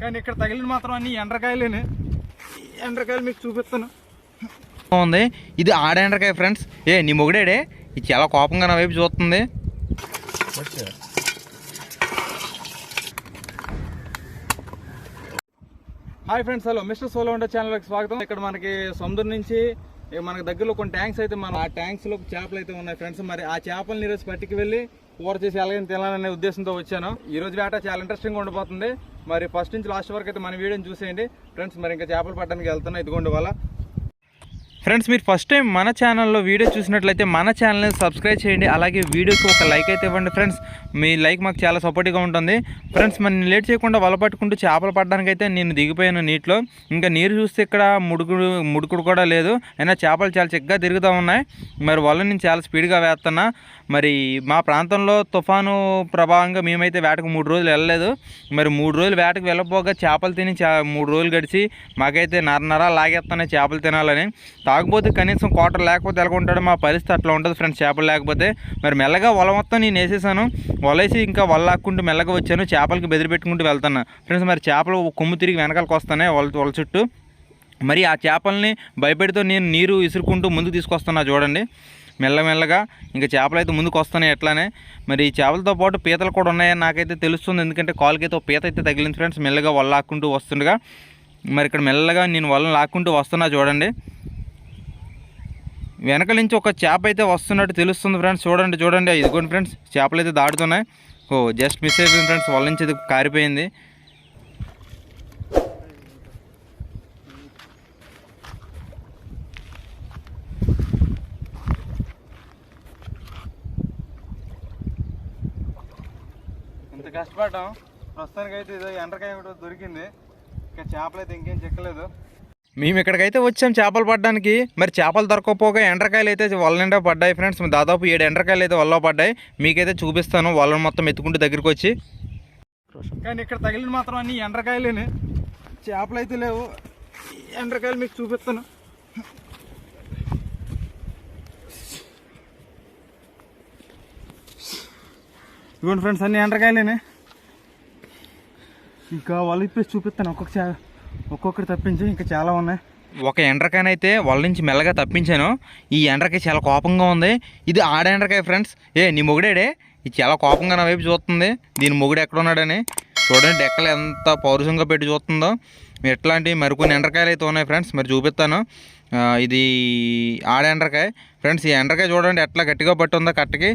కానీ ఇక్కడ తగిలిన మాత్రం అన్ని ఎండ్రకాయలేనే. ఎండ్రకాయలు మీకు చూపిస్తాను. ఉంది ఇది ఆడేండ్రకాయ ఫ్రెండ్స్. ఏ నీ మొగుడేడే? ఇది చాలా కోపంగా నా వైపు చూస్తుంది. Hi friends hello mister solo ఉండే ఛానల్కి స్వాగతం. ఇక్కడ మనకి సముద్రం నుంచి మనకి దగ్గరలో కొన్ని ట్యాంక్స్ అయితే మన ఆ ట్యాంక్స్లో చేపలు అయితే ఉన్నాయి ఫ్రెండ్స్ మరి ఆ చేపల్ని ఈరోజు పట్టుకు వెళ్ళి కూర చేసి ఎలాగైనా తినాలనే ఉద్దేశంతో వచ్చాను. ఈ రోజు వేట చాలా ఇంట్రెస్టింగ్ ఉండబోతుంది. మరి ఫస్ట్ నుంచి లాస్ట్ వరకు అయితే మన వీడియోని చూసేయండి. ఫ్రెండ్స్ మరి ఇంకా చేపలు పట్టడానికి వెళ్తున్నా. ఇదిగోండి వాళ్ళ ఫ్రెండ్స్ మీరు ఫస్ట్ టైం మన ఛానల్లో వీడియో చూసినట్లయితే మన ఛానల్ని సబ్స్క్రైబ్ చేయండి. అలాగే వీడియోకి ఒక లైక్ అయితే ఇవ్వండి ఫ్రెండ్స్ మీ లైక్ మాకు చాలా సపోర్ట్గా ఉంటుంది. ఫ్రెండ్స్ మరి లేట్ చేయకుండా వల పట్టుకుంటూ చేపలు పడడానికైతే నేను దిగిపోయాను నీటిలో. ఇంకా నీరు చూస్తే ఇక్కడ ముడుకుడు ముడుకుడు కూడా లేదు. అయినా చేపలు చాలా చక్కగా తిరుగుతూ ఉన్నాయి. మరి వల్ల నేను చాలా స్పీడ్గా వేస్తున్నా. మరి మా ప్రాంతంలో తుఫాను ప్రభావంగా మేమైతే వేటకు మూడు రోజులు వెళ్ళలేదు. మరి మూడు రోజులు వేటకు వెళ్ళపోగా చేపలు తిని చా మూడు రోజులు గడిచి మాకైతే నర నర లాగేస్తున్నాయి చేపలు తినాలని. కాకపోతే కనీసం కోటర్ లేకపోతే ఎలాగుంటాడో మా పరిస్థితి అట్లా ఉంటుంది ఫ్రెండ్స్ చేపలు లేకపోతే. మరి మెల్లగా వల మొత్తం నేను వేసేసాను. వలేసి ఇంకా వల లాక్కుంటూ మెల్లగా వచ్చాను చేపలకి బెదిరి పెట్టుకుంటూ వెళ్తున్నా. ఫ్రెండ్స్ మరి చేపలు కొమ్ము తిరిగి వెనకాలకు వస్తున్నాయి వల వల చుట్టూ. మరి ఆ చేపల్ని భయపెడితో నేను నీరు ఇసురుకుంటూ ముందుకు తీసుకొస్తున్నా చూడండి. మెల్లమెల్లగా ఇంకా చేపలు అయితే ముందుకు వస్తున్నాయి ఎట్లానే మరి ఈ చేపలతో పాటు పీతలు కూడా ఉన్నాయని నాకైతే తెలుస్తుంది. ఎందుకంటే కాలుకైతే ఒక పీత అయితే తగిలింది ఫ్రెండ్స్ మెల్లగా వల్ల లాక్కుంటూ వస్తుండగా. మరి ఇక్కడ మెల్లగా నేను వలని లాక్కుంటూ వస్తున్నా చూడండి. వెనక నుంచి ఒక చేప అయితే వస్తున్నట్టు తెలుస్తుంది ఫ్రెండ్స్. చూడండి చూడండి. ఇదిగోండి ఫ్రెండ్స్ చేపలు అయితే దాడుతున్నాయి ఓ జస్ట్ మిస్ అయిపోయింది ఫ్రెండ్స్. వాళ్ళ నుంచి ఇది కారిపోయింది. ఇంత కష్టపడ్డాం. ప్రస్తుతానికి అయితే ఇది ఎండ్రకాయ కూడా దొరికింది. ఇంకా చేపలు అయితే ఇంకేం చెక్కలేదు. మేము ఇక్కడికైతే వచ్చాం చేపలు పడడానికి. మరి చేపలు దొరకకపోగా ఎండ్రకాయలు అయితే వల్ల నిండా పడ్డాయి ఫ్రెండ్స్ దాదాపు ఏడు ఎండ్రకాయలు అయితే వల్ల పడ్డాయి. మీకైతే చూపిస్తాను వాళ్ళని మొత్తం ఎత్తుకుంటూ దగ్గరికి వచ్చి. కానీ ఇక్కడ తగిలిన మాత్రం అన్ని ఎండ్రకాయలేనే. చేపలు అయితే లేవు. ఎండ్రకాయలు మీకు చూపిస్తాను. ఇదిగోండి ఫ్రెండ్స్ అన్ని ఎండ్రకాయలేనే. ఇంకా వాళ్ళు ఇప్పేసి చూపిస్తాను. ఒక్కొక్క చేప ఒక్కొక్కటి తప్పించి ఇంకా చాలా ఉన్నాయి. ఒక ఎండ్రకాయనైతే వాళ్ళ నుంచి మెల్లగా తప్పించాను. ఈ ఎండ్రకాయ చాలా కోపంగా ఉంది. ఇది ఆడ ఎండ్రకాయ ఫ్రెండ్స్ ఏ నీ మొగుడేడే? ఇది చాలా కోపంగా నా వైపు చూస్తుంది. దీని మొగుడు ఎక్కడ ఉన్నాడని చూడండి డెక్కలు ఎంత పౌరుషంగా పెట్టి చూస్తుందో. ఎట్లాంటి మరికొన్ని ఎండ్రకాయలు అయితే ఉన్నాయి ఫ్రెండ్స్ మరి చూపిస్తాను. ఇది ఆడ ఎండ్రకాయ. ఫ్రెండ్స్ ఈ ఎండ్రకాయ చూడండి ఎట్లా గట్టిగా పట్టి ఉందో కట్టకి.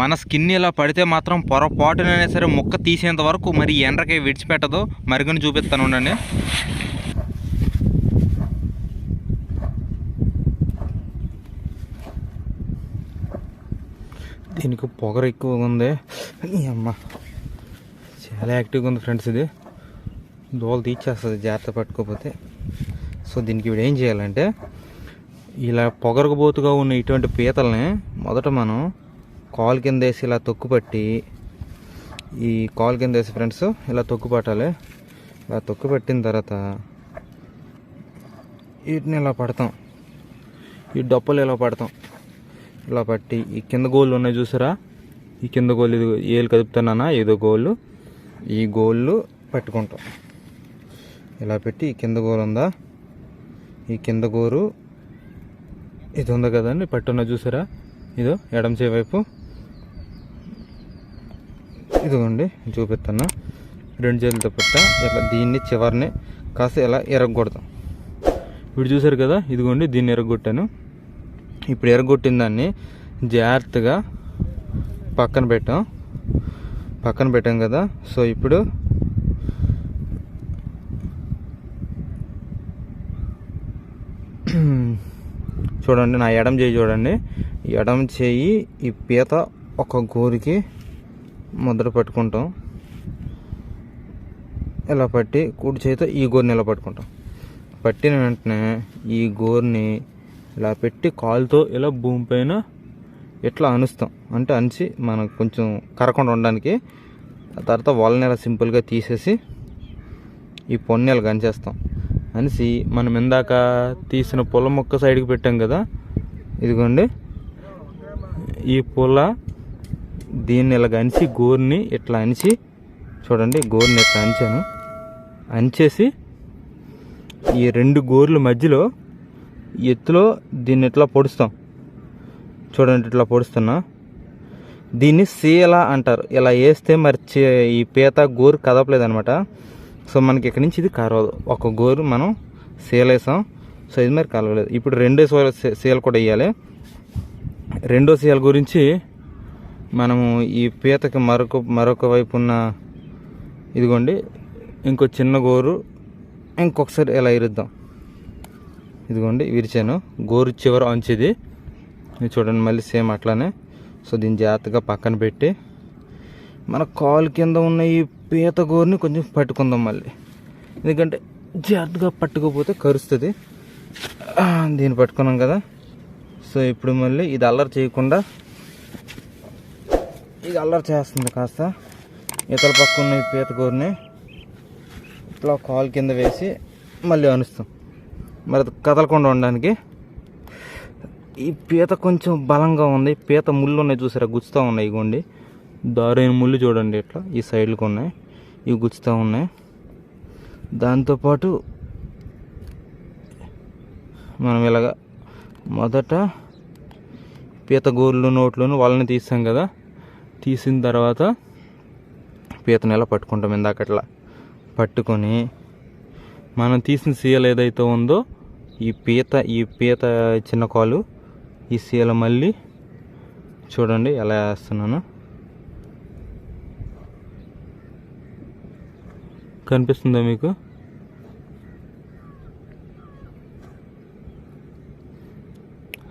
మన స్కిన్ ఇలా పడితే మాత్రం పొరపాటునైనా సరే ముక్క తీసేంత వరకు మరి ఈ ఎండ్రకాయ విడిచిపెట్టదు. మరికొని చూపిస్తాను ఉండండి. దీనికి పొగరు ఎక్కువగా ఉంది. అమ్మ. చాలా యాక్టివ్గా ఉంది ఫ్రెండ్స్ ఇది. దోలు తీర్చేస్తుంది జాగ్రత్త పట్టుకోకపోతే సో దీనికి ఇప్పుడు ఏం చేయాలంటే ఇలా పొగరగబోతుగా ఉన్న ఇటువంటి పీతల్ని మొదట మనం కాలు కింద వేసి ఇలా తొక్కు పట్టి ఈ కాలు కింద వేసి ఫ్రెండ్స్ ఇలా తొక్కు పట్టాలి ఇలా తొక్కుపెట్టిన తర్వాత వీటిని ఇలా పడతాం. ఈ డొప్పలు ఇలా పడతాం. ఇలా పట్టి ఈ కింద గోళ్ళు ఉన్నాయి చూసారా? ఈ కింద గోళ్ళు ఇది ఏలు కదుపుతున్నానా? ఏదో గోళ్ళు. ఈ గోళ్ళు పట్టుకుంటాం. ఇలా పెట్టి ఈ కింద గోలు ఉందా? ఈ కింద గోరు ఇది ఉంది కదండి పట్టున్న చూసారా? ఇదో ఎడం వైపు. ఇదిగోండి చూపిస్తాను రెండు చేతులతో పెట్ట ఇట్లా దీన్ని చివరిని కాస్త ఇలా ఎరగొడతాం. ఇప్పుడు చూసారు కదా ఇదిగోండి దీన్ని ఎరగొట్టాను. ఇప్పుడు ఎరగొట్టిన దాన్ని జాగ్రత్తగా పక్కన పెట్టాం. పక్కన పెట్టాం కదా సో ఇప్పుడు చూడండి నా ఎడం చేయి చూడండి. ఎడం చేయి ఈ పీత ఒక గోరికి ముద్ర పట్టుకుంటాం. ఇలా పట్టి కుడి చేతితో ఈ గోరుని ఇలా పట్టుకుంటాం పట్టిన వెంటనే ఈ గోరుని ఇలా పెట్టి కాలుతో ఇలా భూమి పైన ఇట్లా అనుస్తాం అంటే అనిచి మనకు కొంచెం కరకుండా ఉండడానికి. ఆ తర్వాత వాళ్ళని ఇలా సింపుల్గా తీసేసి ఈ పొన్నెలు గంచేస్తాం అనేసి మనం ఇందాక తీసిన పొల మొక్క సైడ్కి పెట్టాం కదా ఇదిగోండి. ఈ పొల దీన్ని ఇలా అనిచి గోరుని ఇట్లా అనిచి చూడండి గోరుని ఇట్లా అంచాను అంచేసి ఈ రెండు గోర్ల మధ్యలో ఎత్తులో దీన్ని ఇట్లా పొడుస్తాం. చూడండి ఇట్లా పొడుస్తున్నా. దీన్ని సీల అంటారు. ఇలా వేస్తే మరి చే- ఈ పీత గోరు కదపలేదు అనమాట సో మనకి ఇక్కడి నుంచి ఇది కరవదు ఒక గోరు మనం సేల్ వేసాం. సో ఇది మరి కలవలేదు ఇప్పుడు రెండో సేల్ కూడా వేయాలి. రెండో సేల్ గురించి మనము ఈ పీతకి మరొక మరొక వైపు ఉన్న ఇదిగోండి ఇంకో చిన్న గోరు ఇంకొకసారి ఇలా ఇరుద్దాం. ఇదిగోండి విరిచాను. గోరు చివర అంచిది. ఇది చూడండి మళ్ళీ సేమ్ అట్లానే. సో దీన్ని జాగ్రత్తగా పక్కన పెట్టి మన కాలు కింద ఉన్న ఈ పీత గోరుని కొంచెం పట్టుకుందాం మళ్ళీ. ఎందుకంటే జాగ్రత్తగా పట్టుకోపోతే కరుస్తుంది. దీన్ని పట్టుకున్నాం కదా. సో ఇప్పుడు మళ్ళీ ఇది అల్లరి చేయకుండా ఇది అల్లరి చేస్తుంది కాస్త. ఇతల పక్క ఉన్న ఈ పీత గోరుని ఇట్లా కాలు కింద వేసి మళ్ళీ అనుస్తాం మరి కదలకుండా ఉండడానికి ఈ పీత కొంచెం బలంగా ఉంది. పీత ముళ్ళు ఉన్నాయి చూసారా? గుచ్చుతూ ఉన్నాయి ఇగోండి దారైన ముళ్ళు చూడండి ఇట్లా ఈ సైడ్లకు ఉన్నాయి. ఇవి గుచ్చుతూ ఉన్నాయి. దాంతోపాటు మనం ఇలాగ మొదట పీత గోర్లు నోట్లను వాళ్ళని తీసాం కదా. తీసిన తర్వాత పీతను ఎలా పట్టుకుంటాం ఇందాక అట్లా పట్టుకొని మనం తీసిన సీయలు ఏదైతే ఉందో ఈ పీత ఈ పీత చిన్న కాలు ఈ సీల మళ్ళీ చూడండి ఎలా వేస్తున్నాను. కనిపిస్తుందా మీకు?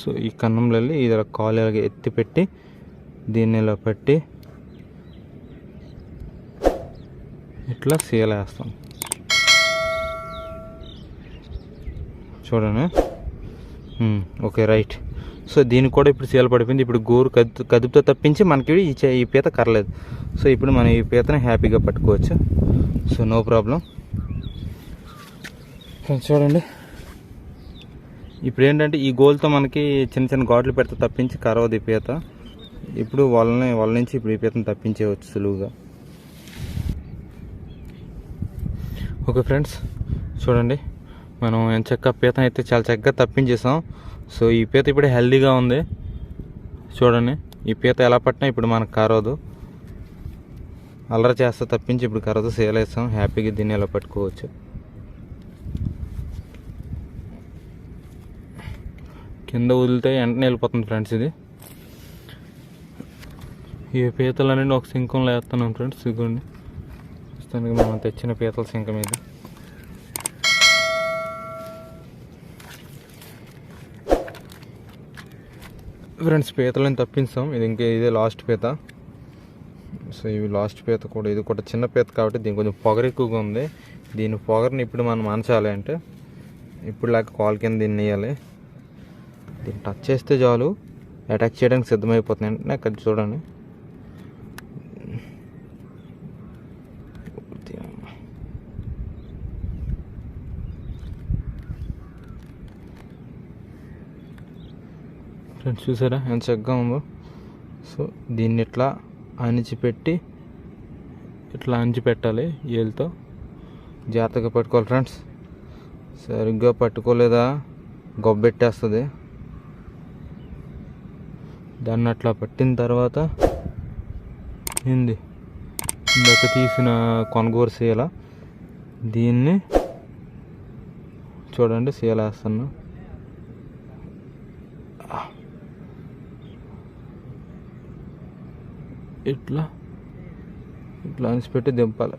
సో ఈ కన్నంలో వెళ్ళి ఇది కాలు ఇలాగ ఎత్తి పెట్టి దీన్ని ఇలా పట్టి ఇట్లా సీల వేస్తాం. చూడండి. Okay right. సో దీనికి కూడా ఇప్పుడు సీల పడిపోయింది. ఇప్పుడు గోరు కదు కదుపుతో తప్పించి మనకి ఈ చే- ఈ పీత కరలేదు సో ఇప్పుడు మనం ఈ పీతని హ్యాపీగా పట్టుకోవచ్చు. So no problem. చూడండి. ఇప్పుడు ఏంటంటే ఈ గోల్తో మనకి చిన్న చిన్న ఘాట్లు పెడితే తప్పించి కరవదు ఈ పీత. ఇప్పుడు వాళ్ళని వాళ్ళ నుంచి ఇప్పుడు ఈ పీతను తప్పించేయవచ్చు సులువుగా. ఓకే ఫ్రెండ్స్ చూడండి. మనం ఎంచక్క పీతను అయితే చాలా చక్కగా తప్పించేసాం. సో ఈ పీత ఇప్పుడు హెల్దీగా ఉంది. చూడండి ఈ పీత ఎలా పట్టినా ఇప్పుడు మనకు కారదు అల్లరి చేస్తే తప్పించి ఇప్పుడు కరదు సేలేస్తాం. హ్యాపీగా దీన్ని ఎలా పట్టుకోవచ్చు. కింద వదిలితే వెంటనే వెళ్ళిపోతుంది ఫ్రెండ్స్ ఇది. ఈ పీతలు అనేది ఒక సింకంలో వేస్తున్నాం ఫ్రెండ్స్ ఇదిగోండి. ప్రస్తుతానికి మనం తెచ్చిన పీతల సింకం ఇది. ఫ్రెండ్స్ పీతలను తప్పించాం. ఇది ఇంకా ఇదే లాస్ట్ పీత. సో ఇవి లాస్ట్ పీత కూడా. ఇది కూడా చిన్న పీత కాబట్టి దీని కొంచెం పొగరు ఎక్కువగా ఉంది. దీని పొగరని ఇప్పుడు మనం మనచాలి అంటే ఇప్పుడు లేక కాల్ కింద దీన్ని వేయాలి దీన్ని టచ్ చేస్తే చాలు. అటాక్ చేయడానికి సిద్ధమైపోతుంది అంటే అక్కడ చూడండి. ఫ్రెండ్స్ చూసారా? ఎంత చక్కగా ఉందో. సో దీన్ని ఇట్లా అణిచిపెట్టి ఇట్లా అణిచిపెట్టాలి ఏళ్ళతో జాగ్రత్తగా పట్టుకోవాలి ఫ్రెండ్స్. సరిగ్గా పట్టుకోలేదా? గొబ్బెట్టేస్తుంది. దాన్ని అట్లా పట్టిన తర్వాత ఏంది? ఇందాక తీసిన కొనుగోలు సీల. దీన్ని చూడండి సీల వేస్తున్నా. ఇట్లా. ఇట్లా అనిసిపెట్టి దింపాలి.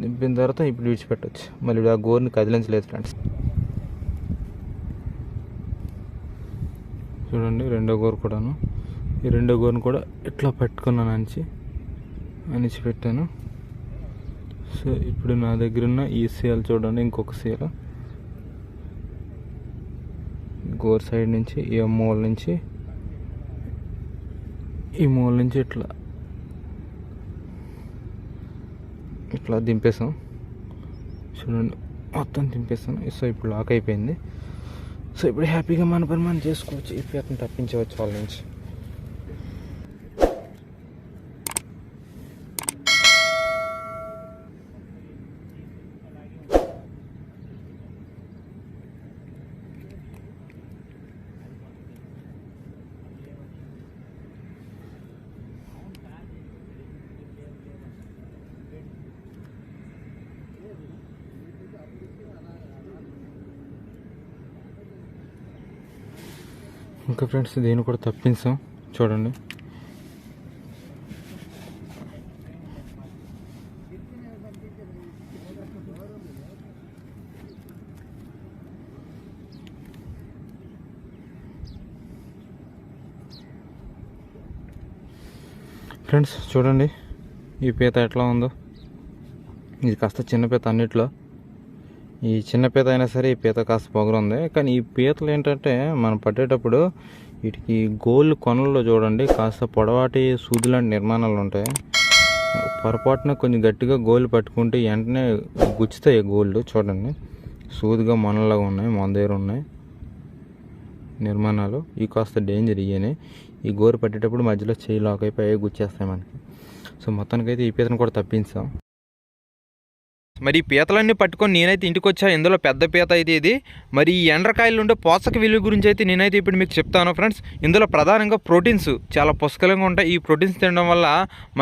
దింపిన తర్వాత ఇప్పుడు విడిచిపెట్టచ్చు. మళ్ళీ ఆ గోరుని కదిలించలేదు ఫ్రెండ్స్ చూడండి రెండో గోరు కూడాను. ఈ రెండో గోరుని కూడా ఇట్లా పెట్టుకున్నాను అనిచి పెట్టాను. సో ఇప్పుడు నా దగ్గర ఉన్న ఈ సీల చూడండి ఇంకొక సీల గోర్ సైడ్ నుంచి ఈ మూల నుంచి ఈ మూల నుంచి ఇట్లా. ఇట్లా దింపేసాం. చూడండి మొత్తం దింపేస్తాను సో ఇప్పుడు లాక్ అయిపోయింది. సో ఇప్పుడు హ్యాపీగా మన పని మనం చేసుకోవచ్చు. ఈ అతను తప్పించవచ్చు వాళ్ళ నుంచి. ఇంకా ఫ్రెండ్స్ దీన్ని కూడా తప్పించాం. చూడండి. ఫ్రెండ్స్ చూడండి. ఈ పీత ఎట్లా ఉందో. ఇది కాస్త చిన్న పీత అన్నిట్లో. ఈ చిన్న పీత అయినా సరే ఈ పీత కాస్త పొగరు ఉంది కానీ ఈ పీతలు ఏంటంటే మనం పట్టేటప్పుడు వీటికి గోళ్ళు కొనల్లో చూడండి కాస్త పొడవాటి సూది లాంటి నిర్మాణాలు ఉంటాయి. పొరపాటున కొంచెం గట్టిగా గోళ్ళు పట్టుకుంటే వెంటనే గుచ్చుతాయి గోళ్ళు చూడండి. సూదిగా మొనలాగా ఉన్నాయి మన దగ్గర ఉన్నాయి నిర్మాణాలు. ఈ కాస్త డేంజర్ ఇయ్యని. ఈ గోరు పట్టేటప్పుడు మధ్యలో చేయి లాక్ అయిపోయి గుచ్చేస్తాయి మనకి. సో మొత్తానికైతే ఈ పీతను కూడా తప్పించాం. మరి ఈ పీతలన్నీ పట్టుకొని నేనైతే ఇంటికి వచ్చా ఇందులో పెద్ద పీత అయితే ఇది. మరి ఈ ఎండ్రకాయలు ఉండే పోషక విలువ గురించి అయితే నేనైతే ఇప్పుడు మీకు చెప్తాను ఫ్రెండ్స్. ఇందులో ప్రధానంగా ప్రోటీన్స్ చాలా పుష్కలంగా ఉంటాయి. ఈ ప్రోటీన్స్ తినడం వల్ల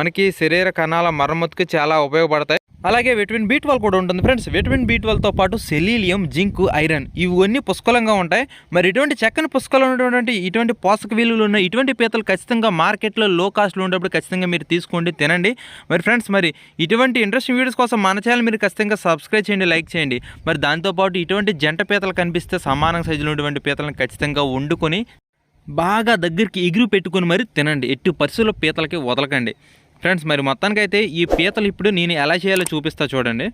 మనకి శరీర కణాల మరమ్మతుకు చాలా ఉపయోగపడతాయి. అలాగే విటమిన్ బి ట్వెల్వ్ కూడా ఉంటుంది. ఫ్రెండ్స్ విటమిన్ బి ట్వెల్వ్తో పాటు సెలీలియం జింక్ ఐరన్ ఇవన్నీ పుష్కలంగా ఉంటాయి. మరి ఇటువంటి చక్కని పుష్కలం ఉన్నటువంటి ఇటువంటి పోషక విలువలు ఉన్న ఇటువంటి పీతలు ఖచ్చితంగా మార్కెట్లో లో కాస్ట్లో ఉన్నప్పుడు ఖచ్చితంగా మీరు తీసుకోండి తినండి. మరి ఫ్రెండ్స్ మరి ఇటువంటి ఇంట్రెస్టింగ్ వీడియోస్ కోసం మన ఛానల్ మీరు ఖచ్చితంగా సబ్స్క్రైబ్ చేయండి లైక్ చేయండి. మరి దాంతోపాటు ఇటువంటి జంట పీతలు కనిపిస్తే సమానం సైజులో ఉన్నటువంటి పీతలను ఖచ్చితంగా వండుకొని బాగా దగ్గరికి ఎగురు పెట్టుకొని మరి తినండి. ఎట్టి పరిస్థితుల్లో పీతలకి వదలకండి. ఫ్రెండ్స్ మరి మొత్తానికైతే ఈ పీతలు ఇప్పుడు నేను ఎలా చేయాలో చూపిస్తా చూడండి.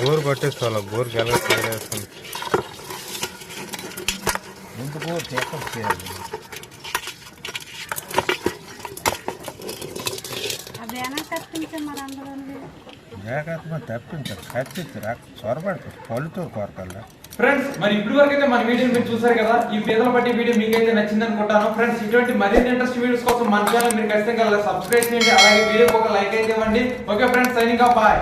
గోరు పట్టేసుకోవాలి ఎలా తయారేస్తుంది అదేనా తప్పించే మరి అందులో జాగ్రత్తగా తప్పించారు కత్తిరా చొరబడుతుంది పళ్ళుతో కొరకల్లా ఫ్రెండ్స్ మరి ఇప్పుడు వరకు అయితే మన వీడియో మీరు చూసారు కదా ఈ పీతల పట్టి వీడియో మీకైతే నచ్చింది అనుకుంటాను. ఫ్రెండ్స్ ఇటువంటి మరిన్ని ఇంట్రెస్ట్ వీడియోస్ కోసం మన ఛానల్ మీరు ఖచ్చితంగా సబ్స్క్రైబ్ చేయండి. అలాగే వీడియోకి ఒక లైక్ అయితే ఇవ్వండి. Okay friends signing bye